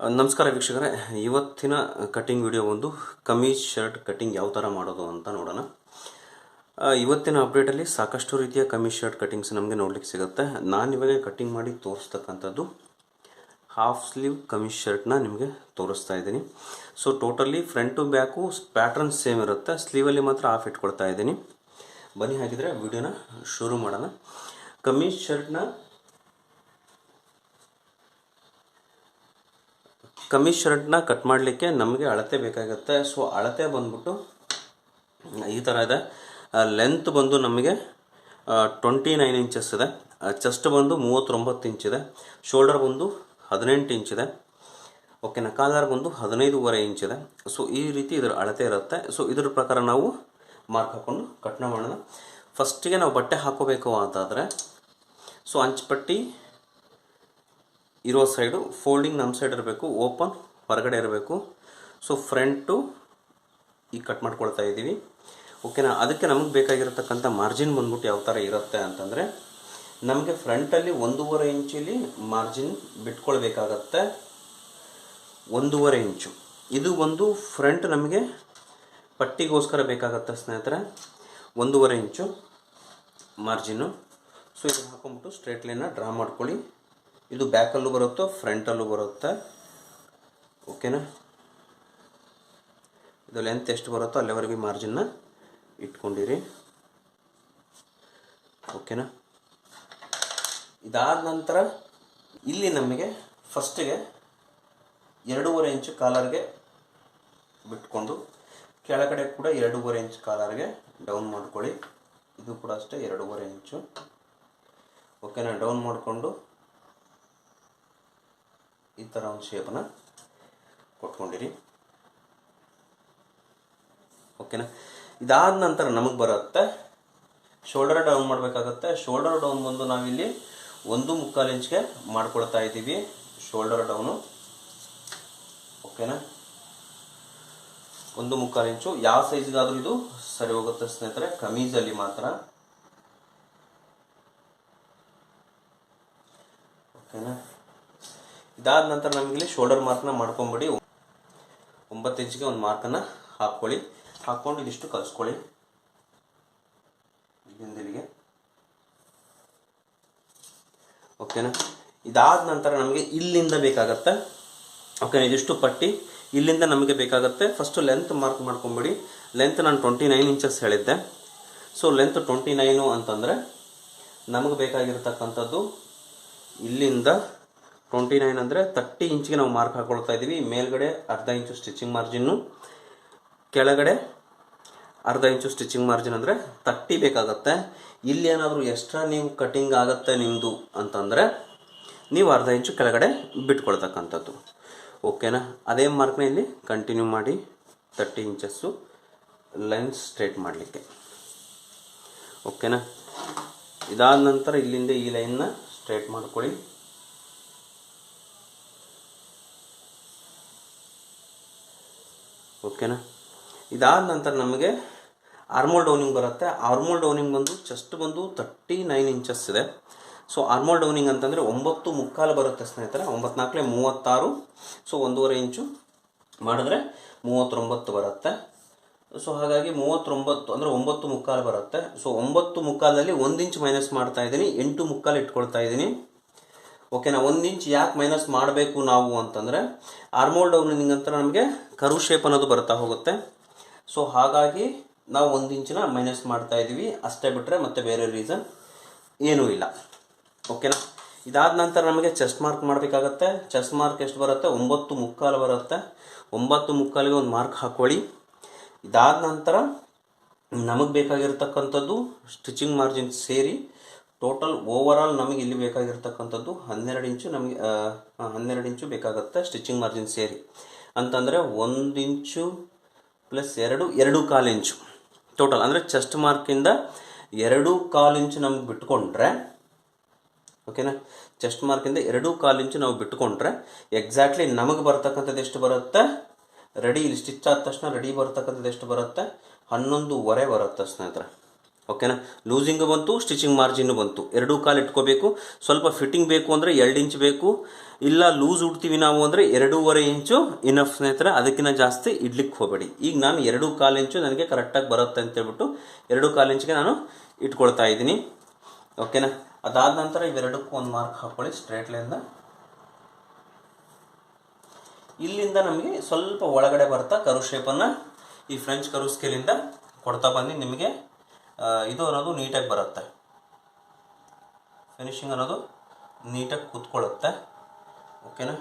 ನಮಸ್ಕಾರ ವೀಕ್ಷಕರೇ. ಇವತ್ತಿನ ಕಟಿಂಗ್ ವಿಡಿಯೋ ಒಂದು ಕಮೀಜ್ ಶರ್ಟ್ ಕಟ್ಟಿಂಗ್ ಯಾವ ಥರ ಮಾಡೋದು ಅಂತ ನೋಡೋಣ. ಇವತ್ತಿನ ಅಪ್ಡೇಟಲ್ಲಿ ಸಾಕಷ್ಟು ರೀತಿಯ ಕಮೀಜ್ ಶರ್ಟ್ ಕಟಿಂಗ್ಸ್ ನಮಗೆ ನೋಡ್ಲಿಕ್ಕೆ ಸಿಗುತ್ತೆ. ನಾನು ಇವಾಗ ಕಟ್ಟಿಂಗ್ ಮಾಡಿ ತೋರಿಸ್ತಕ್ಕಂಥದ್ದು ಹಾಫ್ ಸ್ಲೀವ್ ಕಮೀಜ್ ಶರ್ಟ್ನ ನಿಮಗೆ ತೋರಿಸ್ತಾ ಇದ್ದೀನಿ. So totally front to back pattern same ಇರುತ್ತೆ. ಸ್ಲೀವಲ್ಲಿ ಮಾತ್ರ ಹಾಫ್ ಇಟ್ಕೊಳ್ತಾ ಇದ್ದೀನಿ. ಬನ್ನಿ ಹಾಗಿದ್ರೆ ವಿಡಿಯೋನ ಶುರು ಮಾಡೋಣ. ಕಮೀಜ್ ಶರ್ಟ್ನ ಕಮೀಜ್ ಶರ್ಟ್ನ ಕಟ್ ಮಾಡಲಿಕ್ಕೆ ನಮಗೆ ಅಳತೆ ಬೇಕಾಗುತ್ತೆ. ಸೊ ಅಳತೆ ಬಂದ್ಬಿಟ್ಟು, ಈ ಥರ ಇದೆ. ಲೆಂತ್ ಬಂದು ನಮಗೆ ಟ್ವೆಂಟಿ ನೈನ್ ಇಂಚಸ್ ಇದೆ. ಚೆಸ್ಟ್ ಬಂದು ಮೂವತ್ತೊಂಬತ್ತು ಇಂಚ್ ಇದೆ. ಶೋಲ್ಡರ್ ಬಂದು ಹದಿನೆಂಟು ಇಂಚ್ ಇದೆ. ಓಕೆನಾ ಕಾಲರ್ ಬಂದು ಹದಿನೈದೂವರೆ ಇಂಚ್ ಇದೆ. ಸೊ ಈ ರೀತಿ ಇದರ ಅಳತೆ ಇರುತ್ತೆ. ಸೊ ಇದ್ರ ಪ್ರಕಾರ ನಾವು ಮಾರ್ಕ್ ಹಾಕ್ಕೊಂಡು ಕಟ್ನ ಮಾಡೋಣ. ಫಸ್ಟಿಗೆ ನಾವು ಬಟ್ಟೆ ಹಾಕೋಬೇಕು ಅಂತಾದರೆ ಸೊ ಅಂಚುಪಟ್ಟಿ ಇರೋ ಸೈಡು ಫೋಲ್ಡಿಂಗ್ ನಮ್ಮ ಸೈಡ್ ಇರಬೇಕು ಓಪನ್ ಹೊರಗಡೆ ಇರಬೇಕು. ಸೊ ಫ್ರಂಟು ಈಗ ಕಟ್ ಮಾಡ್ಕೊಳ್ತಾ ಇದ್ದೀವಿ. ಓಕೆನಾ ಅದಕ್ಕೆ ನಮಗೆ ಬೇಕಾಗಿರತಕ್ಕಂಥ ಮಾರ್ಜಿನ್ ಬಂದ್ಬಿಟ್ಟು ಯಾವ ಥರ ಇರುತ್ತೆ ಅಂತಂದರೆ, ನಮಗೆ ಫ್ರಂಟಲ್ಲಿ ಒಂದೂವರೆ ಇಂಚಲ್ಲಿ ಮಾರ್ಜಿನ್ ಬಿಟ್ಕೊಳ್ಬೇಕಾಗತ್ತೆ. ಒಂದೂವರೆ ಇಂಚು. ಇದು ಒಂದು ಫ್ರಂಟ್ ನಮಗೆ ಪಟ್ಟಿಗೋಸ್ಕರ ಬೇಕಾಗತ್ತೆ ಸ್ನೇಹಿತರೆ. ಒಂದೂವರೆ ಇಂಚು ಮಾರ್ಜಿನ್ನು ಸೊ ಇದು ಹಾಕೊಂಡ್ಬಿಟ್ಟು ಸ್ಟ್ರೇಟ್ ಲೈನ ಡ್ರಾ ಮಾಡ್ಕೊಳ್ಳಿ. ಇದು ಬ್ಯಾಕಲ್ಲೂ ಬರುತ್ತೋ ಫ್ರಂಟಲ್ಲೂ ಬರುತ್ತೆ? ಓಕೆನಾ ಇದು ಲೆಂತ್ ಎಷ್ಟು ಬರುತ್ತೋ, ಅಲ್ಲಿವರೆಗೆ ಮಾರ್ಜಿನ್ನ ಇಟ್ಕೊಂಡಿರಿ. ಓಕೆನಾ ಇದಾದ ನಂತರ ಇಲ್ಲಿ ನಮಗೆ ಫಸ್ಟಿಗೆ ಎರಡೂವರೆ ಇಂಚು ಕಾಲರ್ಗೆ ಬಿಟ್ಕೊಂಡು ಕೆಳಗಡೆ ಕೂಡ ಎರಡೂವರೆ ಇಂಚು ಕಾಲರ್ಗೆ ಡೌನ್ ಮಾಡ್ಕೊಳ್ಳಿ. ಇದು ಕೂಡ ಅಷ್ಟೇ ಎರಡೂವರೆ ಇಂಚು ಓಕೆನಾ ಡೌನ್ ಮಾಡಿಕೊಂಡು ಈ ಥರ ಒಂದು ಶೇಪನ್ನ ಕೊಟ್ಕೊಂಡಿರಿ. ಓಕೆನಾ ಇದಾದ ನಂತರ ನಮಗೆ ಬರುತ್ತೆ ಶೋಲ್ಡರ್ ಡೌನ್ ಮಾಡಬೇಕಾಗತ್ತೆ. ಶೋಲ್ಡರ್ ಡೌನ್ ಬಂದು ನಾವಿಲ್ಲಿ ಒಂದು ಮುಕ್ಕಾಲು ಇಂಚ್ಗೆ ಮಾಡ್ಕೊಳ್ತಾ ಇದ್ದೀವಿ ಶೋಲ್ಡರ್ ಡೌನು ಓಕೆನಾ ಒಂದು ಮುಕ್ಕಾಲು ಇಂಚು. ಯಾವ ಸೈಜ್ಗಾದರೂ ಇದು ಸರಿ ಹೋಗುತ್ತೆ ಸ್ನೇಹಿತರೆ. ಕಮೀಜಲ್ಲಿ ಮಾತ್ರ. ಓಕೆನಾ ಇದಾದ ನಂತರ ನಮಗಿಲ್ಲಿ ಶೋಲ್ಡರ್ ಮಾರ್ಕ್ನ ಮಾಡ್ಕೊಂಬಿಡಿ. ಒಂಬತ್ತು ಇಂಚಿಗೆ ಒಂದು ಮಾರ್ಕನ್ನು ಹಾಕ್ಕೊಳ್ಳಿ. ಹಾಕ್ಕೊಂಡು ಇದಿಷ್ಟು ಕಲಿಸ್ಕೊಳ್ಳಿ. ಇಲ್ಲಿಂದ ಓಕೆನಾ ಇದಾದ ನಂತರ ನಮಗೆ ಇಲ್ಲಿಂದ ಬೇಕಾಗತ್ತೆ. ಓಕೆನಾ ಇದಿಷ್ಟು ಪಟ್ಟಿ. ಇಲ್ಲಿಂದ ನಮಗೆ ಬೇಕಾಗುತ್ತೆ. ಫಸ್ಟು ಲೆಂತ್ ಮಾರ್ಕ್ ಮಾಡ್ಕೊಂಬಿಡಿ. ಲೆಂತ್ ನಾನು ಟ್ವೆಂಟಿ ನೈನ್ ಇಂಚಸ್ ಹೇಳಿದ್ದೆ. ಸೊ ಲೆಂತ್ ಟ್ವೆಂಟಿ ನೈನು ಅಂತಂದರೆ ನಮಗೆ ಬೇಕಾಗಿರ್ತಕ್ಕಂಥದ್ದು ಇಲ್ಲಿಂದ ಟ್ವೆಂಟಿ ನೈನ್ ಅಂದರೆ ತರ್ಟಿ ಇಂಚಿಗೆ ನಾವು ಮಾರ್ಕ್ ಹಾಕೊಳ್ತಾ ಇದ್ದೀವಿ ಮೇಲ್ಗಡೆ ಅರ್ಧ ಇಂಚು ಸ್ಟಿಚಿಂಗ್ ಮಾರ್ಜಿನ್ನು ಕೆಳಗಡೆ ಅರ್ಧ ಇಂಚು ಸ್ಟಿಚಿಂಗ್ ಮಾರ್ಜಿನ್ ಅಂದರೆ ತರ್ಟಿ ಬೇಕಾಗತ್ತೆ. ಇಲ್ಲಿ ಏನಾದರೂ ಎಕ್ಸ್ಟ್ರಾ ನೀವು ಕಟಿಂಗ್ ಆಗುತ್ತೆ ನಿಮ್ಮದು ಅಂತಂದರೆ ನೀವು ಅರ್ಧ ಇಂಚು ಕೆಳಗಡೆ ಬಿಟ್ಕೊಳ್ತಕ್ಕಂಥದ್ದು. ಓಕೆನಾ ಅದೇ ಮಾರ್ಕ್ನ ಇಲ್ಲಿ ಕಂಟಿನ್ಯೂ ಮಾಡಿ ತರ್ಟಿ ಇಂಚಸ್ಸು ಲೈನ್ ಸ್ಟ್ರೇಟ್ ಮಾಡಲಿಕ್ಕೆ. ಓಕೆನಾ ಇದಾದ ನಂತರ ಇಲ್ಲಿಂದ ಈ ಲೈನ್ನ ಸ್ಟ್ರೇಟ್ ಮಾಡ್ಕೊಳ್ಳಿ. ಓಕೆನಾ? ಇದಾದ ನಂತರ ನಮಗೆ ಆರ್ಮೋಲ್ ಡೌನಿಂಗ್ ಬರುತ್ತೆ. ಆರ್ಮೋಲ್ ಡೌನಿಂಗ್ ಬಂದು ಚೆಸ್ಟ್ ಬಂದು ತರ್ಟಿ ನೈನ್ ಇಂಚಸ್ ಇದೆ. ಸೊ ಆರ್ಮೋಲ್ ಡೌನಿಂಗ್ ಅಂತಂದರೆ ಒಂಬತ್ತು ಮುಕ್ಕಾಲು ಬರುತ್ತೆ ಸ್ನೇಹಿತರೆ. ಒಂಬತ್ತು ಮೂವತ್ತಾರು. ಸೊ ಒಂದೂವರೆ ಇಂಚು ಮಾಡಿದ್ರೆ ಮೂವತ್ತೊಂಬತ್ತು ಬರುತ್ತೆ. ಸೊ ಹಾಗಾಗಿ ಮೂವತ್ತೊಂಬತ್ತು ಅಂದರೆ ಒಂಬತ್ತು ಮುಕ್ಕಾಲು ಬರುತ್ತೆ. ಸೊ ಒಂಬತ್ತು ಮುಕ್ಕಾಲಲ್ಲಿ ಒಂದು ಇಂಚ್ ಮೈನಸ್ ಮಾಡ್ತಾ ಇದ್ದೀನಿ. ಎಂಟು ಮುಕ್ಕಾಲು ಇಟ್ಕೊಳ್ತಾ ಇದ್ದೀನಿ. ಓಕೆನಾ, ಒಂದು ಇಂಚ್ ಯಾಕೆ ಮೈನಸ್ ಮಾಡಬೇಕು ನಾವು ಅಂತಂದರೆ ಆರ್ಮೋಲ್ ಡೌನಿಂಗ್ ಅಂತ ನಮಗೆ ಕರು ಶೇಪ್ ಅನ್ನೋದು ಬರ್ತಾ ಹೋಗುತ್ತೆ. ಸೊ ಹಾಗಾಗಿ ನಾವು ಒಂದು ಇಂಚಿನ ಮೈನಸ್ ಮಾಡ್ತಾ ಇದ್ದೀವಿ ಅಷ್ಟೇ ಬಿಟ್ಟರೆ ಮತ್ತೆ ಬೇರೆ ರೀಸನ್ ಏನೂ ಇಲ್ಲ. ಓಕೆನಾ? ಇದಾದ ನಂತರ ನಮಗೆ ಚೆಸ್ಟ್ ಮಾರ್ಕ್ ಮಾಡಬೇಕಾಗತ್ತೆ. ಚೆಸ್ಟ್ ಮಾರ್ಕ್ ಎಷ್ಟು ಬರುತ್ತೆ? ಒಂಬತ್ತು ಮುಕ್ಕಾಲು ಬರುತ್ತೆ. ಒಂಬತ್ತು ಮುಕ್ಕಾಲಿಗೆ ಒಂದು ಮಾರ್ಕ್ ಹಾಕೊಳ್ಳಿ. ಇದಾದ ನಂತರ ನಮಗೆ ಬೇಕಾಗಿರ್ತಕ್ಕಂಥದ್ದು ಸ್ಟಿಚಿಂಗ್ ಮಾರ್ಜಿನ್ ಸೇರಿ ಟೋಟಲ್ ಓವರಾಲ್ ನಮಗೆ ಇಲ್ಲಿ ಬೇಕಾಗಿರ್ತಕ್ಕಂಥದ್ದು ಹನ್ನೆರಡು ಇಂಚು ನಮಗೆ ಹನ್ನೆರಡು ಇಂಚು ಬೇಕಾಗುತ್ತೆ ಸ್ಟಿಚಿಂಗ್ ಮಾರ್ಜಿನ್ ಸೇರಿ. ಅಂತಂದರೆ ಒಂದು ಇಂಚು ಪ್ಲಸ್ ಎರಡು ಎರಡು ಕಾಲು ಇಂಚು. ಟೋಟಲ್ ಅಂದರೆ ಚೆಸ್ಟ್ ಮಾರ್ಕಿಂದ ಎರಡು ಕಾಲು ಇಂಚು ನಮ್ಗೆ ಬಿಟ್ಕೊಂಡ್ರೆ ಓಕೆನಾ ಚೆಸ್ಟ್ ಮಾರ್ಕಿಂದ ಎರಡು ಕಾಲು ಇಂಚು ನಾವು ಬಿಟ್ಕೊಂಡ್ರೆ ಎಕ್ಸಾಕ್ಟ್ಲಿ ನಮಗೆ ಬರ್ತಕ್ಕಂಥದ್ದು ಎಷ್ಟು ಬರುತ್ತೆ? ರೆಡಿ ಇಲ್ಲಿ ಸ್ಟಿಚ್ ಆದ ತಕ್ಷಣ ರೆಡಿ ಬರ್ತಕ್ಕಂಥದ್ದು ಎಷ್ಟು ಬರುತ್ತೆ? ಹನ್ನೊಂದುವರೆ ಬರುತ್ತೆ ಸ್ನೇಹಿತರೆ. ಓಕೆನಾ? ಲೂಸಿಂಗು ಬಂತು ಸ್ಟಿಚಿಂಗ್ ಮಾರ್ಜಿನ್ ಬಂತು. ಎರಡೂ ಕಾಲು ಇಟ್ಕೋಬೇಕು. ಸ್ವಲ್ಪ ಫಿಟ್ಟಿಂಗ್ ಬೇಕು ಅಂದರೆ ಎರಡು ಇಂಚ್ ಬೇಕು. ಇಲ್ಲ ಲೂಸ್ ಉಡ್ತೀವಿ ನಾವು ಅಂದರೆ ಎರಡೂವರೆ ಇಂಚು ಇನಫ್ ಸ್ನೇಹಿತರೆ, ಅದಕ್ಕಿಂತ ಜಾಸ್ತಿ ಇಡ್ಲಿಕ್ಕೆ ಹೋಗಬೇಡಿ. ಈಗ ನಾನು ಎರಡು ಕಾಲು ಇಂಚು ನನಗೆ ಕರೆಕ್ಟಾಗಿ ಬರುತ್ತೆ ಅಂತ ಹೇಳ್ಬಿಟ್ಟು ಎರಡು ಕಾಲು ಇಂಚಿಗೆ ನಾನು ಇಟ್ಕೊಳ್ತಾ ಇದ್ದೀನಿ. ಓಕೆನಾ? ಅದಾದ ನಂತರ ಇವೆರಡಕ್ಕೂ ಒಂದು ಮಾರ್ಕ್ ಹಾಕೊಳ್ಳಿ ಸ್ಟ್ರೇಟ್ ಇಲ್ಲಿಂದ ನಮಗೆ ಸ್ವಲ್ಪ ಒಳಗಡೆ ಬರ್ತಾ ಕರು ಶೇಪನ್ನು ಈ ಫ್ರೆಂಚ್ ಕರು ಸ್ಕೇಲಿಂದ ಕೊಡ್ತಾ ಬಂದು ನಿಮಗೆ. ಇದು ಅನ್ನೋದು ನೀಟಾಗಿ ಬರುತ್ತೆ. ಫಿನಿಶಿಂಗ್ ಅನ್ನೋದು ನೀಟಾಗಿ ಕೂತ್ಕೊಳ್ಳುತ್ತೆ. ಓಕೆನಾ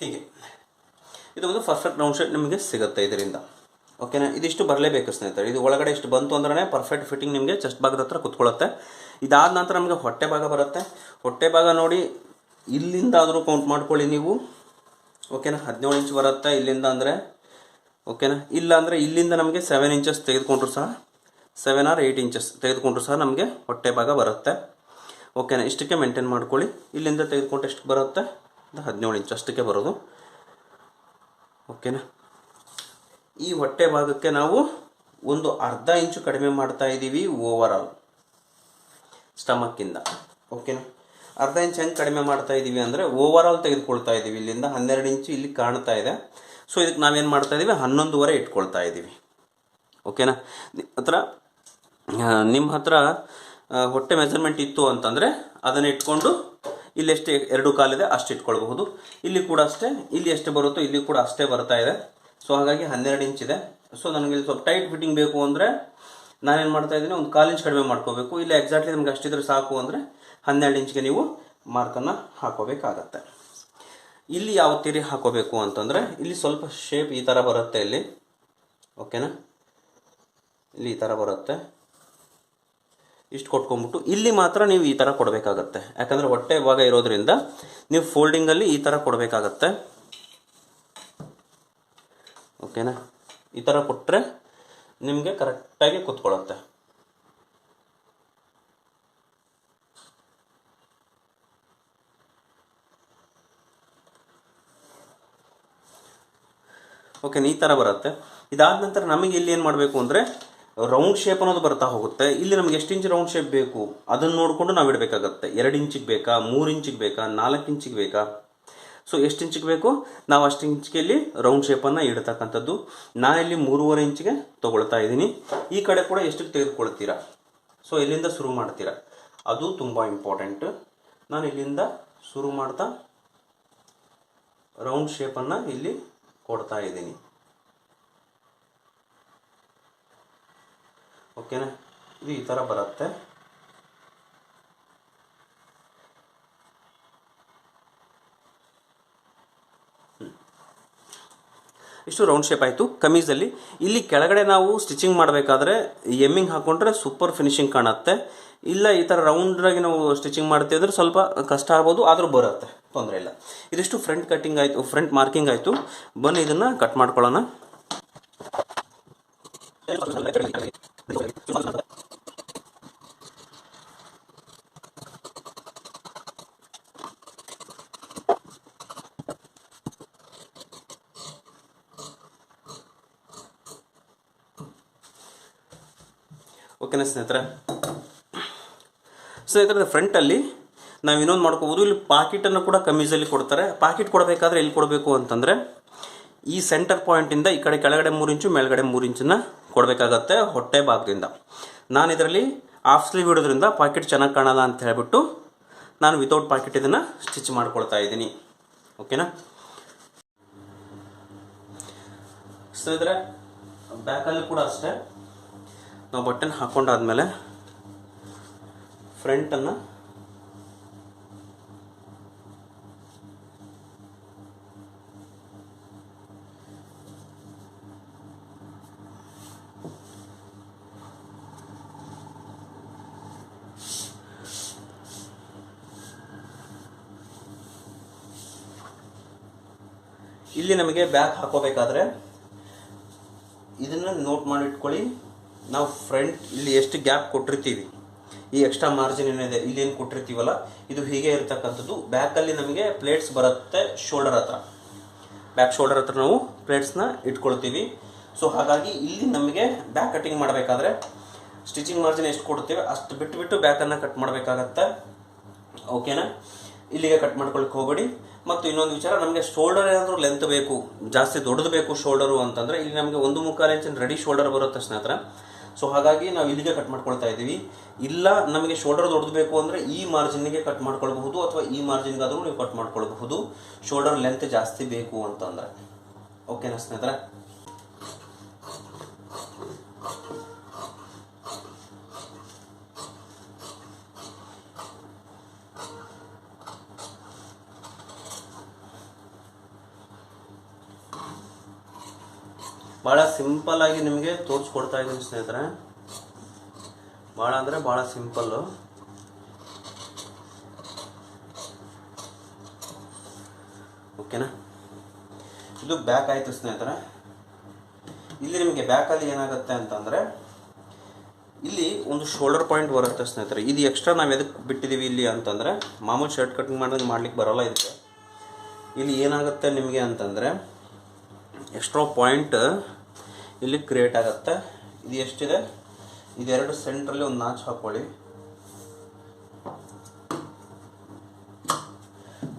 ಹೀಗೆ. ಇದು ಒಂದು ಪರ್ಫೆಕ್ಟ್ ರೌಂಡ್ ಶೇಪ್ ನಿಮಗೆ ಸಿಗುತ್ತೆ ಇದರಿಂದ. ಓಕೆನಾ ಇದಿಷ್ಟು ಬರಲೇಬೇಕು ಸ್ನೇಹಿತರೆ. ಇದು ಒಳಗಡೆ ಇಷ್ಟು ಬಂತು ಅಂದ್ರೆ ಪರ್ಫೆಕ್ಟ್ ಫಿಟ್ಟಿಂಗ್ ನಿಮಗೆ ಚೆಸ್ಟ್ ಭಾಗದ ಹತ್ರ ಕುತ್ಕೊಳ್ಳುತ್ತೆ. ಇದಾದ ನಂತರ ನಮಗೆ ಹೊಟ್ಟೆ ಭಾಗ ಬರುತ್ತೆ. ಹೊಟ್ಟೆ ಭಾಗ ನೋಡಿ ಇಲ್ಲಿಂದಾದರೂ ಕೌಂಟ್ ಮಾಡ್ಕೊಳ್ಳಿ ನೀವು. ಓಕೆನಾ ಹದಿನೇಳು ಇಂಚ್ ಬರುತ್ತೆ ಇಲ್ಲಿಂದ ಅಂದರೆ ಓಕೆನಾ ಇಲ್ಲ ಅಂದರೆ ಇಲ್ಲಿಂದ ನಮಗೆ ಸೆವೆನ್ ಇಂಚಸ್ ತೆಗೆದುಕೊಂಡ್ರು ಸಹ ಸೆವೆನ್ ಆರ್ ಏಯ್ಟ್ ಇಂಚಸ್ ತೆಗೆದುಕೊಂಡ್ರು ಸಹ ನಮಗೆ ಹೊಟ್ಟೆ ಭಾಗ ಬರುತ್ತೆ. ಓಕೆನಾ ಇಷ್ಟಕ್ಕೆ ಮೇಂಟೈನ್ ಮಾಡ್ಕೊಳ್ಳಿ. ಇಲ್ಲಿಂದ ತೆಗೆದುಕೊಂಡು ಎಷ್ಟು ಬರುತ್ತೆ? ಹದಿನೇಳು ಇಂಚ್ ಅಷ್ಟಕ್ಕೆ ಬರೋದು. ಓಕೆನಾ ಈ ಹೊಟ್ಟೆ ಭಾಗಕ್ಕೆ ನಾವು ಒಂದು ಅರ್ಧ ಇಂಚು ಕಡಿಮೆ ಮಾಡ್ತಾ ಇದ್ದೀವಿ ಓವರ್ ಆಲ್ ಸ್ಟಮಕ್ಕಿಂದ ಓಕೆನಾ ಅರ್ಧ ಇಂಚ್ ಹೆಂಗೆ ಕಡಿಮೆ ಮಾಡ್ತಾ ಇದ್ದೀವಿ ಅಂದರೆ ಓವರ್ ಆಲ್ ತೆಗೆದುಕೊಳ್ತಾ ಇದ್ದೀವಿ. ಇಲ್ಲಿಂದ ಹನ್ನೆರಡು ಇಂಚು ಇಲ್ಲಿ ಕಾಣ್ತಾ ಇದೆ. ಸೊ ಇದಕ್ಕೆ ನಾವೇನು ಮಾಡ್ತಾ ಇದ್ದೀವಿ ಹನ್ನೊಂದುವರೆ ಇಟ್ಕೊಳ್ತಾ ಇದ್ದೀವಿ ಓಕೆನಾ ಹತ್ರ ನಿಮ್ಮ ಹತ್ರ ಹೊಟ್ಟೆ ಮೆಜರ್ಮೆಂಟ್ ಇತ್ತು ಅಂತಂದರೆ ಅದನ್ನು ಇಟ್ಕೊಂಡು ಇಲ್ಲಿ ಎಷ್ಟು ಎರಡು ಕಾಲಿದೆ ಅಷ್ಟು ಇಟ್ಕೊಳ್ಬಹುದು. ಇಲ್ಲಿ ಕೂಡ ಅಷ್ಟೇ, ಇಲ್ಲಿ ಎಷ್ಟು ಬರುತ್ತೋ ಇಲ್ಲಿ ಕೂಡ ಅಷ್ಟೇ ಬರ್ತಾ ಇದೆ. ಸೊ ಹಾಗಾಗಿ ಹನ್ನೆರಡು ಇಂಚ್ ಇದೆ. ಸೊ ನನಗೆ ಇಲ್ಲಿ ಸ್ವಲ್ಪ ಟೈಟ್ ಫಿಟ್ಟಿಂಗ್ ಬೇಕು ಅಂದರೆ ನಾನೇನು ಮಾಡ್ತಾ ಇದ್ದೀನಿ ಒಂದು ಕಾಲು ಇಂಚ್ ಕಡಿಮೆ ಮಾಡ್ಕೋಬೇಕು. ಇಲ್ಲ ಎಕ್ಸಾಕ್ಟ್ಲಿ ನಮ್ಗೆ ಅಷ್ಟಿದ್ರೆ ಸಾಕು ಅಂದರೆ ಹನ್ನೆರಡು ಇಂಚ್ಗೆ ನೀವು ಮಾರ್ಕನ್ನು ಹಾಕೋಬೇಕಾಗತ್ತೆ. ಇಲ್ಲಿ ಯಾವ ತಿರಿ ಹಾಕೋಬೇಕು ಅಂತಂದರೆ, ಇಲ್ಲಿ ಸ್ವಲ್ಪ ಶೇಪ್ ಈ ಥರ ಬರುತ್ತೆ ಇಲ್ಲಿ. ಓಕೆನಾ ಇಲ್ಲಿ ಈ ಥರ ಬರುತ್ತೆ. ಇಷ್ಟು ಕೊಟ್ಕೊಂಡ್ಬಿಟ್ಟು ಇಲ್ಲಿ ಮಾತ್ರ ನೀವು ಈ ಥರ ಕೊಡಬೇಕಾಗತ್ತೆ. ಯಾಕಂದರೆ ಹೊಟ್ಟೆ ಭಾಗ ಇರೋದ್ರಿಂದ ನೀವು ಫೋಲ್ಡಿಂಗಲ್ಲಿ ಈ ಥರ ಕೊಡಬೇಕಾಗತ್ತೆ. ಓಕೆನಾ ಈ ಥರ ಕೊಟ್ಟರೆ ನಿಮಗೆ ಕರೆಕ್ಟಾಗಿ ಕೂತ್ಕೊಳ್ಳುತ್ತೆ ಓಕೆ ಈ ಥರ ಬರುತ್ತೆ. ಇದಾದ ನಂತರ ನಮಗೆ ಇಲ್ಲಿ ಏನು ಮಾಡಬೇಕು ಅಂದರೆ ರೌಂಡ್ ಶೇಪ್ ಅನ್ನೋದು ಬರ್ತಾ ಹೋಗುತ್ತೆ. ಇಲ್ಲಿ ನಮ್ಗೆ ಎಷ್ಟು ಇಂಚ್ ರೌಂಡ್ ಶೇಪ್ ಬೇಕು? ಅದನ್ನು ನೋಡಿಕೊಂಡು ನಾವು ಇಡಬೇಕಾಗತ್ತೆ. ಎರಡು ಇಂಚಿಗೆ ಬೇಕಾ? ಮೂರು ಇಂಚಿಗೆ ಬೇಕಾ? ನಾಲ್ಕು ಇಂಚಿಗೆ ಬೇಕಾ? ಸೊ ಎಷ್ಟು ಇಂಚಿಗೆ ಬೇಕು? ನಾವು ಅಷ್ಟು ಇಂಚಿಗೆ ಇಲ್ಲಿ ರೌಂಡ್ ಶೇಪನ್ನು ಇಡತಕ್ಕಂಥದ್ದು. ನಾನಿಲ್ಲಿ ಮೂರುವರೆ ಇಂಚಿಗೆ ತೊಗೊಳ್ತಾ ಇದ್ದೀನಿ. ಈ ಕಡೆ ಕೂಡ ಎಷ್ಟಕ್ಕೆ ತೆಗೆದುಕೊಳ್ತೀರಾ? ಸೊ ಇಲ್ಲಿಂದ ಶುರು ಮಾಡ್ತೀರಾ? ಅದು ತುಂಬ ಇಂಪಾರ್ಟೆಂಟ್ ನಾನು ಇಲ್ಲಿಂದ ಶುರು ಮಾಡ್ತಾ ರೌಂಡ್ ಶೇಪನ್ನು ಇಲ್ಲಿ ಕೊಡ್ತಾ ಇದ್ದೀನಿ. ಓಕೆನಾ ಇದು ಈ ಥರ ಬರುತ್ತೆ. ಇಷ್ಟು ರೌಂಡ್ ಶೇಪ್ ಆಯಿತು, ಕಮೀಸಲ್ಲಿ. ಇಲ್ಲಿ ಕೆಳಗಡೆ ನಾವು ಸ್ಟಿಚಿಂಗ್ ಮಾಡಬೇಕಾದ್ರೆ ಎಮ್ಮಿಂಗ್ ಹಾಕೊಂಡ್ರೆ ಸೂಪರ್ ಫಿನಿಶಿಂಗ್ ಕಾಣುತ್ತೆ. ಇಲ್ಲ, ಈ ಥರ ರೌಂಡಾಗಿ ನಾವು ಸ್ಟಿಚಿಂಗ್ ಮಾಡ್ತೀವಿ ಅಂದರೆ ಸ್ವಲ್ಪ ಕಷ್ಟ ಆಗ್ಬೋದು, ಆದರೂ ಬರುತ್ತೆ, ತೊಂದರೆ ಇಲ್ಲ. ಇದಿಷ್ಟು ಫ್ರಂಟ್ ಕಟ್ಟಿಂಗ್ ಆಯಿತು ಫ್ರಂಟ್ ಮಾರ್ಕಿಂಗ್ ಆಯಿತು. ಬನ್ನಿ ಇದನ್ನು ಕಟ್ ಮಾಡ್ಕೊಳ್ಳೋಣ. ಓಕೆನಾ ಸ್ನೇಹಿತರೆ? ಸ್ನೇಹಿತರೆ, ಫ್ರಂಟಲ್ಲಿ ನಾವು ಇನ್ನೊಂದು ಮಾಡ್ಕೋಬೋದು. ಇಲ್ಲಿ ಪಾಕಿಟನ್ನು ಕೂಡ ಕಮೀಸಲ್ಲಿ ಕೊಡ್ತಾರೆ. ಪಾಕಿಟ್ ಕೊಡಬೇಕಾದ್ರೆ ಎಲ್ಲಿ ಕೊಡಬೇಕು ಅಂತಂದರೆ ಈ ಸೆಂಟರ್ ಪಾಯಿಂಟಿಂದ ಈ ಕಡೆ ಕೆಳಗಡೆ ಮೂರು ಇಂಚು, ಮೇಲ್ಗಡೆ ಮೂರು ಇಂಚನ್ನು ಕೊಡಬೇಕಾಗತ್ತೆ ಹೊಟ್ಟೆ ಭಾಗದಿಂದ. ನಾನು ಇದರಲ್ಲಿ ಆಫ್ ಸ್ಲೀವ್ ಇಡೋದ್ರಿಂದ ಪಾಕೆಟ್ ಚೆನ್ನಾಗಿ ಕಾಣಲ್ಲ ಅಂತ ಹೇಳಿಬಿಟ್ಟು ನಾನು ವಿತೌಟ್ ಪಾಕೆಟ್ ಇದನ್ನು ಸ್ಟಿಚ್ ಮಾಡ್ಕೊಳ್ತಾ ಇದ್ದೀನಿ. ಓಕೆನಾ? ಸ್ನೇಹಿತರೆ ಬ್ಯಾಕಲ್ಲಿ ಕೂಡ ಅಷ್ಟೇ. ನಾವು ಬಟನ್ ಹಾಕೊಂಡಾದ್ಮೇಲೆ ಫ್ರಂಟನ್ನು ಇಲ್ಲಿ ನಮಗೆ ಬ್ಯಾಕ್ ಹಾಕೋಬೇಕಾದ್ರೆ ಇದನ್ನ ನೋಟ್ ಮಾಡಿ ಇಟ್ಕೊಳ್ಳಿ. ನಾವು ಫ್ರಂಟ್ ಇಲ್ಲಿ ಎಷ್ಟು ಗ್ಯಾಪ್ ಕೊಟ್ಟಿರ್ತೀವಿ, ಈ ಎಕ್ಸ್ಟ್ರಾ ಮಾರ್ಜಿನ್ ಏನಿದೆ ಇಲ್ಲಿ ಏನು ಕೊಟ್ಟಿರ್ತೀವಲ್ಲ, ಇದು ಹೀಗೆ ಇರ್ತಕ್ಕಂಥದ್ದು. ಬ್ಯಾಕಲ್ಲಿ ನಮಗೆ ಪ್ಲೇಟ್ಸ್ ಬರುತ್ತೆ ಶೋಲ್ಡರ್ ಹತ್ರ. ಬ್ಯಾಕ್ ಶೋಲ್ಡರ್ ಹತ್ರ ನಾವು ಪ್ಲೇಟ್ಸ್ನ ಇಟ್ಕೊಳ್ತೀವಿ. ಸೊ ಹಾಗಾಗಿ ಇಲ್ಲಿ ನಮಗೆ ಬ್ಯಾಕ್ ಕಟಿಂಗ್ ಮಾಡಬೇಕಾದ್ರೆ ಸ್ಟಿಚಿಂಗ್ ಮಾರ್ಜಿನ್ ಎಷ್ಟು ಕೊಡ್ತೀವಿ, ಅಷ್ಟು ಬಿಟ್ಟು ಬಿಟ್ಟು ಬ್ಯಾಕನ್ನು ಕಟ್ ಮಾಡಬೇಕಾಗತ್ತೆ. ಓಕೆನಾ ಇಲ್ಲಿಗೆ ಕಟ್ ಮಾಡ್ಕೊಳಕ್ಕೆ ಹೋಗಬೇಡಿ. ಮತ್ತು ಇನ್ನೊಂದು ವಿಚಾರ, ನಮಗೆ ಶೋಲ್ಡರ್ ಏನಾದರೂ ಲೆಂತ್ ಬೇಕು, ಜಾಸ್ತಿ ದೊಡ್ಡದು ಬೇಕು ಶೋಲ್ಡರು ಅಂತಂದರೆ, ಇಲ್ಲಿ ನಮಗೆ ಒಂದು ಮುಕ್ಕಾಲು ಇಂಚಿನ ರೆಡಿ ಶೋಲ್ಡರ್ ಬರುತ್ತೆ ಸ್ನೇಹಿತರೆ. ಸೊ ಹಾಗಾಗಿ ನಾವು ಇಲ್ಲಿಗೆ ಕಟ್ ಮಾಡ್ಕೊಳ್ತಾ ಇದ್ದೀವಿ. ಇಲ್ಲ, ನಮಗೆ ಶೋಲ್ಡರ್ ದೊಡ್ಡದು ಬೇಕು ಅಂದರೆ ಈ ಮಾರ್ಜಿನ್ಗೆ ಕಟ್ ಮಾಡ್ಕೊಳ್ಬಹುದು ಅಥವಾ ಈ ಮಾರ್ಜಿನ್ಗಾದರೂ ನೀವು ಕಟ್ ಮಾಡ್ಕೊಳ್ಬಹುದು. ಶೋಲ್ಡರ್ ಲೆಂತ್ ಜಾಸ್ತಿ ಬೇಕು ಅಂತಂದರೆ. ಓಕೆನಾ ಸ್ನೇಹಿತರೆ? ಭಾಳ ಸಿಂಪಲ್ ಆಗಿ ನಿಮಗೆ ತೋರಿಸ್ಕೊಡ್ತಾ ಇದ್ದೀನಿ ಸ್ನೇಹಿತರೆ. ಭಾಳ ಅಂದರೆ ಭಾಳ ಸಿಂಪಲ್ಲು ಓಕೆನಾ? ಇದು ಬ್ಯಾಕ್ ಆಯಿತು ಸ್ನೇಹಿತರೆ. ಇಲ್ಲಿ ನಿಮಗೆ ಬ್ಯಾಕಲ್ಲಿ ಏನಾಗುತ್ತೆ ಅಂತಂದರೆ, ಇಲ್ಲಿ ಒಂದು ಶೋಲ್ಡರ್ ಪಾಯಿಂಟ್ ಬರುತ್ತೆ ಸ್ನೇಹಿತರೆ. ಇದು ಎಕ್ಸ್ಟ್ರಾ ನಾವು ಎದಕ್ಕೆ ಬಿಟ್ಟಿದ್ದೀವಿ ಇಲ್ಲಿ ಅಂತಂದರೆ, ಮಾಮೂಲಿ ಶರ್ಟ್ ಕಟಿಂಗ್ ಮಾಡೋದು ಮಾಡ್ಲಿಕ್ಕೆ ಬರೋಲ್ಲ ಇದಕ್ಕೆ. ಇಲ್ಲಿ ಏನಾಗುತ್ತೆ ನಿಮಗೆ ಅಂತಂದರೆ ಎಕ್ಸ್ಟ್ರಾ ಪಾಯಿಂಟ್ ಇಲ್ಲಿ ಕ್ರಿಯೇಟ್ ಆಗುತ್ತೆ. ಇದು ಎಷ್ಟಿದೆ? ಇದೆರಡು ಸೆಂಟ್ರಲ್ಲಿ ಒಂದು ನಾಚ್ ಹಾಕೊಳ್ಳಿ.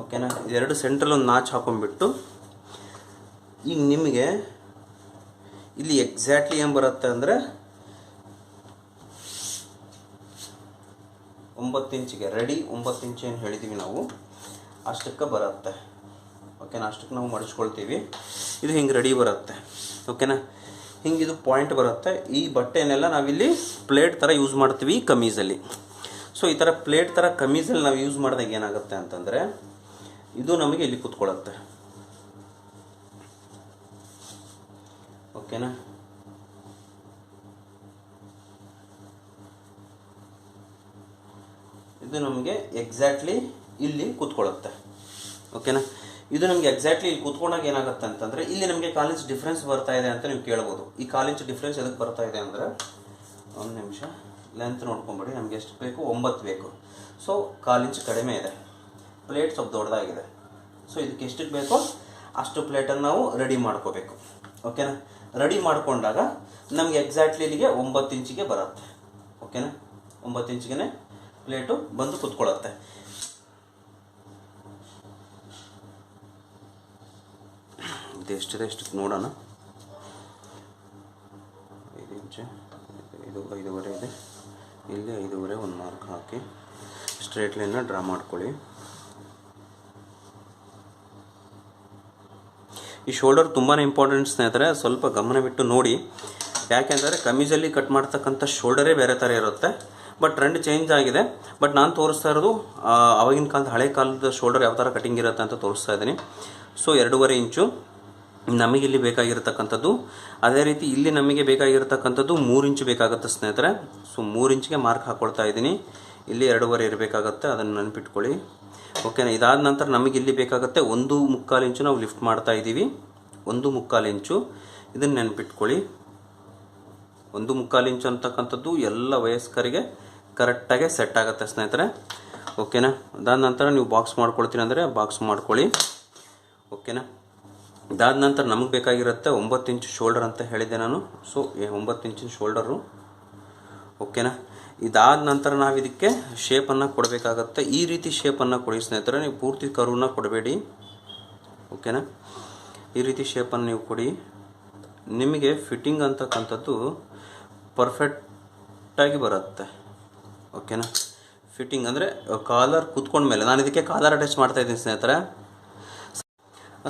ಓಕೆನಾ? ಇದೆರಡು ಸೆಂಟ್ರಲ್ಲಿ ಒಂದು ನಾಚ್ ಹಾಕೊಂಡ್ಬಿಟ್ಟು ಈಗ ನಿಮಗೆ ಇಲ್ಲಿ ಎಕ್ಸಾಕ್ಟ್ಲಿ ಏನು ಬರುತ್ತೆ ಅಂದರೆ ಒಂಬತ್ತು ಇಂಚಿಗೆ, ರೆಡಿ ಒಂಬತ್ತು ಇಂಚು ಏನು ಹೇಳಿದ್ದೀವಿ ನಾವು, ಅಷ್ಟಕ್ಕೆ ಬರುತ್ತೆ. ಓಕೆನಾ? ಅಷ್ಟಕ್ಕೆ ನಾವು ಮಡಿಸ್ಕೊಳ್ತೀವಿ ಇದು ಹಿಂಗೆ ರೆಡಿ ಬರುತ್ತೆ. ಓಕೆನಾ? ಹಿಂಗೆ ಇದು ಪಾಯಿಂಟ್ ಬರುತ್ತೆ. ಈ ಬಟ್ಟೆನೆಲ್ಲ ನಾವಿಲ್ಲಿ ಪ್ಲೇಟ್ ಥರ ಯೂಸ್ ಮಾಡ್ತೀವಿ ಕಮೀಸಲ್ಲಿ. ಸೊ ಈ ಥರ ಪ್ಲೇಟ್ ಥರ ಕಮೀಸಲ್ಲಿ ನಾವು ಯೂಸ್ ಮಾಡಿದಾಗ ಏನಾಗುತ್ತೆ ಅಂತಂದರೆ, ಇದು ನಮಗೆ ಇಲ್ಲಿ ಕೂತ್ಕೊಳ್ಳುತ್ತೆ ಓಕೆನಾ? ಇದು ನಮಗೆ ಎಕ್ಸಾಕ್ಟ್ಲಿ ಇಲ್ಲಿ ಕೂತ್ಕೊಳ್ಳುತ್ತೆ ಓಕೆನಾ? ಇದು ನಮಗೆ ಎಕ್ಸಾಕ್ಟ್ಲಿ ಇಲ್ಲಿ ಕೂತ್ಕೊಂಡಾಗ ಏನಾಗುತ್ತೆ ಅಂತಂದರೆ, ಇಲ್ಲಿ ನಮಗೆ ಕಾಲೇಜ್ ಡಿಫ್ರೆನ್ಸ್ ಬರ್ತಾ ಇದೆ ಅಂತ ನೀವು ಕೇಳ್ಬೋದು. ಈ ಕಾಲೇಜ್ ಡಿಫ್ರೆನ್ಸ್ ಎದಕ್ಕೆ ಬರ್ತಾ ಇದೆ ಅಂದರೆ, ಒಂದು ನಿಮಿಷ ಲೆಂತ್ ನೋಡ್ಕೊಂಬಿಡಿ, ನಮಗೆ ಎಷ್ಟು ಬೇಕು, ಒಂಬತ್ತು ಬೇಕು. ಸೊ ಕಾಲಿಂಚ್ ಕಡಿಮೆ ಇದೆ. ಪ್ಲೇಟ್ ಸ್ವಲ್ಪ ದೊಡ್ಡದಾಗಿದೆ. ಸೊ ಇದಕ್ಕೆ ಎಷ್ಟಕ್ಕೆ ಬೇಕೋ? ಅಷ್ಟು ಪ್ಲೇಟನ್ನು ನಾವು ರೆಡಿ ಮಾಡ್ಕೋಬೇಕು. ಓಕೆನಾ ರೆಡಿ ಮಾಡಿಕೊಂಡಾಗ ನಮಗೆ ಎಕ್ಸಾಕ್ಟ್ಲಿ ಇಲ್ಲಿಗೆ ಒಂಬತ್ತು ಇಂಚಿಗೆ ಬರುತ್ತೆ. ಓಕೆನಾ ಒಂಬತ್ತು ಇಂಚಿಗೆ ಪ್ಲೇಟು ಬಂದು ಕುತ್ಕೊಳ್ಳುತ್ತೆ. ಇದು ಎಷ್ಟಿದೆ ಎಷ್ಟು ನೋಡೋಣ. ಐದು ಇಂಚು ಇದು ಐದೂವರೆ ಇದೆ. ಇಲ್ಲಿ ಐದೂವರೆ, ಒಂದು ಮಾರ್ಕ್ ಹಾಕಿ. ಸ್ಟ್ರೇಟ್ ಲೈನ್ನ ಡ್ರಾ ಮಾಡ್ಕೊಳ್ಳಿ. ಈ ಶೋಲ್ಡರ್ ತುಂಬಾ ಇಂಪಾರ್ಟೆಂಟ್ ಸ್ನೇಹಿತರೆ, ಸ್ವಲ್ಪ ಗಮನವಿಟ್ಟು ನೋಡಿ. ಯಾಕೆಂದರೆ ಕಮೀಜಲ್ಲಿ ಕಟ್ ಮಾಡ್ತಕ್ಕಂಥ ಶೋಲ್ಡರೇ ಬೇರೆ ಥರ ಇರುತ್ತೆ. ಬಟ್ ಟ್ರೆಂಡ್ ಚೇಂಜ್ ಆಗಿದೆ. ಬಟ್ ನಾನು ತೋರಿಸ್ತಾ ಇರೋದು ಆವಾಗಿನ ಕಾಲದ ಹಳೆ ಕಾಲದ ಶೋಲ್ಡರ್ ಯಾವ ಥರ ಕಟಿಂಗ್ ಇರುತ್ತೆ ಅಂತ ತೋರಿಸ್ತಾ ಇದ್ದೀನಿ. ಸೊ ಎರಡೂವರೆ ಇಂಚು. ನಮಗೆ ಇಲ್ಲಿ ಬೇಕಾಗಿರತಕ್ಕಂಥದ್ದು, ಅದೇ ರೀತಿ ಇಲ್ಲಿ ನಮಗೆ ಬೇಕಾಗಿರತಕ್ಕಂಥದ್ದು ಮೂರು ಇಂಚು ಬೇಕಾಗುತ್ತೆ ಸ್ನೇಹಿತರೆ. ಸೊ ಮೂರು ಇಂಚಿಗೆ ಮಾರ್ಕ್ ಹಾಕ್ಕೊಳ್ತಾ ಇದ್ದೀನಿ. ಇಲ್ಲಿ ಎರಡೂವರೆ ಇರಬೇಕಾಗತ್ತೆ, ಅದನ್ನು ನೆನಪಿಟ್ಕೊಳ್ಳಿ. ಓಕೆನಾ ಇದಾದ ನಂತರ ನಮಗೆ ಇಲ್ಲಿ ಬೇಕಾಗುತ್ತೆ ಒಂದು ಮುಕ್ಕಾಲು ಇಂಚು ನಾವು ಲಿಫ್ಟ್ ಮಾಡ್ತಾ ಇದ್ದೀವಿ. ಒಂದು ಮುಕ್ಕಾಲು ಇಂಚು. ಇದನ್ನು ನೆನಪಿಟ್ಕೊಳ್ಳಿ. ಒಂದು ಮುಕ್ಕಾಲು ಇಂಚು ಅಂತಕ್ಕಂಥದ್ದು ಎಲ್ಲ ವಯಸ್ಕರಿಗೆ ಕರೆಕ್ಟಾಗಿ ಸೆಟ್ ಆಗುತ್ತೆ ಸ್ನೇಹಿತರೆ. ಓಕೆನಾ ಅದಾದ ನಂತರ ನೀವು ಬಾಕ್ಸ್ ಮಾಡ್ಕೊಳ್ತೀನಿ ಅಂದರೆ ಬಾಕ್ಸ್ ಮಾಡ್ಕೊಳ್ಳಿ. ಓಕೆನಾ ಇದಾದ ನಂತರ ನಮಗೆ ಬೇಕಾಗಿರುತ್ತೆ ಒಂಬತ್ತು ಇಂಚು ಶೋಲ್ಡರ್ ಅಂತ ಹೇಳಿದ್ದೆ ನಾನು. ಸೊ ಒಂಬತ್ತು ಇಂಚಿನ ಶೋಲ್ಡರು ಓಕೆನಾ ಇದಾದ ನಂತರ ನಾವು ಇದಕ್ಕೆ ಶೇಪನ್ನು ಕೊಡಬೇಕಾಗತ್ತೆ. ಈ ರೀತಿ ಶೇಪನ್ನು ಕೊಡಿ ಸ್ನೇಹಿತರೆ, ನೀವು ಪೂರ್ತಿ ಕರುವನ್ನ ಕೊಡಬೇಡಿ. ಓಕೆನಾ ಈ ರೀತಿ ಶೇಪನ್ನು ನೀವು ಕೊಡಿ. ನಿಮಗೆ ಫಿಟ್ಟಿಂಗ್ ಅಂತಕ್ಕಂಥದ್ದು ಪರ್ಫೆಕ್ಟಾಗಿ ಬರುತ್ತೆ. ಓಕೆನಾ ಫಿಟ್ಟಿಂಗ್ ಅಂದರೆ ಕಾಲರ್ ಕೂತ್ಕೊಂಡ್ಮೇಲೆ. ನಾನು ಇದಕ್ಕೆ ಕಾಲರ್ ಅಟ್ಯಾಚ್ ಮಾಡ್ತಾ ಇದ್ದೀನಿ ಸ್ನೇಹಿತರೆ.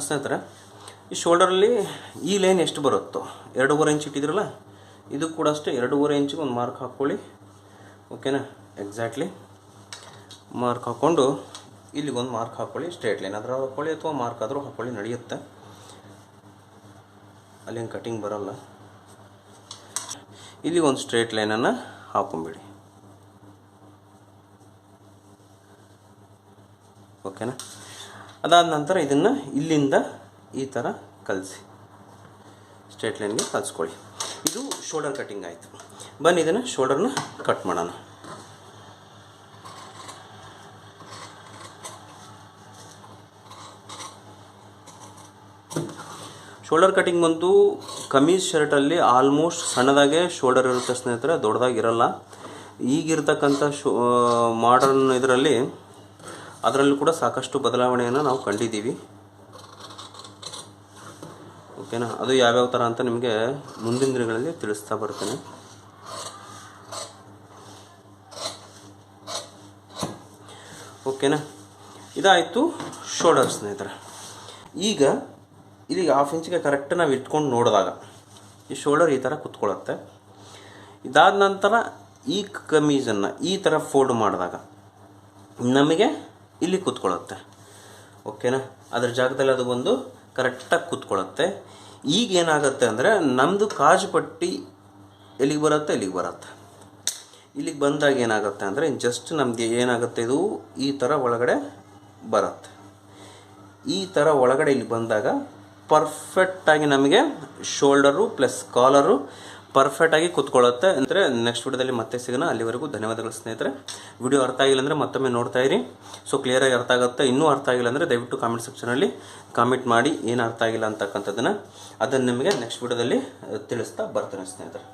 ಸ್ನೇಹಿತರೆ ಈ ಶೋಲ್ಡರಲ್ಲಿ ಈ ಲೈನ್ ಎಷ್ಟು ಬರುತ್ತೋ, ಎರಡೂವರೆ ಇಂಚ್ ಇಟ್ಟಿದ್ರಲ್ಲ, ಇದು ಕೂಡ ಅಷ್ಟೇ, ಎರಡೂವರೆ ಇಂಚಿಗೆ ಒಂದು ಮಾರ್ಕ್ ಹಾಕ್ಕೊಳ್ಳಿ ಓಕೆನಾ? ಎಕ್ಸಾಕ್ಟ್ಲಿ ಮಾರ್ಕ್ ಹಾಕ್ಕೊಂಡು ಇಲ್ಲಿಗೊಂದು ಮಾರ್ಕ್ ಹಾಕ್ಕೊಳ್ಳಿ ಸ್ಟ್ರೇಟ್ ಲೈನ್ ಆದರೂ ಹಾಕ್ಕೊಳ್ಳಿ ಅಥವಾ ಮಾರ್ಕ್ ಆದರೂ ಹಾಕ್ಕೊಳ್ಳಿ ನಡೆಯುತ್ತೆ. ಅಲ್ಲೇನು ಕಟಿಂಗ್ ಬರಲ್ಲ. ಇಲ್ಲಿ ಒಂದು ಸ್ಟ್ರೇಟ್ ಲೈನನ್ನು ಹಾಕೊಂಬಿಡಿ. ಓಕೆನಾ? ಅದಾದ ನಂತರ ಇದನ್ನು ಇಲ್ಲಿಂದ ಈ ಥರ ಕಲಿಸಿ. ಸ್ಟ್ರೇಟ್ ಲೈನ್ಗೆ ಕಲಿಸ್ಕೊಳ್ಳಿ. ಇದು ಶೋಲ್ಡರ್ ಕಟ್ಟಿಂಗ್ ಆಯಿತು. ಬನ್ನಿ ಇದನ್ನು ಶೋಲ್ಡರ್ನ ಕಟ್ ಮಾಡೋಣ. ಶೋಲ್ಡರ್ ಕಟಿಂಗ್ ಬಂದು ಕಮೀಸ್ ಶರ್ಟಲ್ಲಿ ಆಲ್ಮೋಸ್ಟ್ ಸಣ್ಣದಾಗೆ ಶೋಲ್ಡರ್ ಇರುತ್ತೆ ಸ್ನೇಹಿತರೆ ದೊಡ್ಡದಾಗಿರಲ್ಲ ಈಗಿರ್ತಕ್ಕಂಥ ಶೋ ಮಾಡರ್ನ್ ಇದರಲ್ಲಿ ಅದರಲ್ಲೂ ಕೂಡ ಸಾಕಷ್ಟು ಬದಲಾವಣೆಯನ್ನು ನಾವು ಕಂಡಿದ್ದೀವಿ. ಓಕೆನಾ? ಅದು ಯಾವ್ಯಾವ ಥರ ಅಂತ ನಿಮಗೆ ಮುಂದಿನ ದಿನಗಳಲ್ಲಿ ತಿಳಿಸ್ತಾ ಬರ್ತೇನೆ. ಓಕೆನಾ? ಇದಾಯಿತು ಶೋಲ್ಡರ್ ಸ್ನೇಹಿತರೆ. ಈಗ ಇಲ್ಲಿಗೆ ಹಾಫ್ ಇಂಚಿಗೆ ಕರೆಕ್ಟ್ ನಾವು ಇಟ್ಕೊಂಡು ನೋಡಿದಾಗ ಈ ಶೋಲ್ಡರ್ ಈ ಥರ ಕುತ್ಕೊಳ್ಳುತ್ತೆ ಇದಾದ ನಂತರ ಈ ಕಮೀಜನ್ನು ಈ ಥರ ಫೋಲ್ಡ್ ಮಾಡಿದಾಗ ನಮಗೆ ಇಲ್ಲಿ ಕೂತ್ಕೊಳ್ಳುತ್ತೆ ಓಕೆನಾ? ಅದ್ರ ಜಾಗದಲ್ಲಿ ಅದು ಬಂದು ಕರೆಕ್ಟಾಗಿ ಕೂತ್ಕೊಳ್ಳುತ್ತೆ ಈಗ ಏನಾಗುತ್ತೆ ಅಂದರೆ ನಮ್ಮದು ಕಾಜು ಪಟ್ಟಿ ಎಲ್ಲಿಗೆ ಬರುತ್ತೆ? ಇಲ್ಲಿಗೆ ಬರುತ್ತೆ. ಇಲ್ಲಿಗೆ ಬಂದಾಗ ಏನಾಗುತ್ತೆ ಅಂದರೆ ಜಸ್ಟ್ ನಮಗೆ ಏನಾಗುತ್ತೆ? ಇದು ಈ ಥರ ಒಳಗಡೆ ಬರುತ್ತೆ. ಈ ಥರ ಒಳಗಡೆ ಇಲ್ಲಿ ಬಂದಾಗ ಪರ್ಫೆಕ್ಟಾಗಿ ನಮಗೆ ಶೋಲ್ಡರು ಪ್ಲಸ್ ಕಾಲರು ಪರ್ಫೆಕ್ಟಾಗಿ ಕೂತ್ಕೊಳ್ಳುತ್ತೆ. ಅಂದರೆ ನೆಕ್ಸ್ಟ್ ವಿಡಿಯೋದಲ್ಲಿ ಮತ್ತೆ ಸಿಗೋಣ. ಅಲ್ಲಿವರೆಗೂ ಧನ್ಯವಾದಗಳು ಸ್ನೇಹಿತರೆ. ವಿಡಿಯೋ ಅರ್ಥ ಆಗಿಲ್ಲ ಅಂದರೆ ಮತ್ತೊಮ್ಮೆ ನೋಡ್ತಾ ಇರಿ. ಸೊ ಕ್ಲಿಯರಾಗಿ ಅರ್ಥ ಆಗುತ್ತೆ. ಇನ್ನೂ ಅರ್ಥ ಆಗಿಲ್ಲ ಅಂದರೆ ದಯವಿಟ್ಟು ಕಾಮೆಂಟ್ ಸೆಕ್ಷನಲ್ಲಿ ಕಾಮೆಂಟ್ ಮಾಡಿ ಏನು ಅರ್ಥ ಆಗಿಲ್ಲ ಅಂತಕ್ಕಂಥದ್ದನ್ನು. ಅದನ್ನು ನಿಮಗೆ ನೆಕ್ಸ್ಟ್ ವಿಡಿಯೋದಲ್ಲಿ ತಿಳಿಸ್ತಾ ಬರ್ತೇನೆ ಸ್ನೇಹಿತರೆ.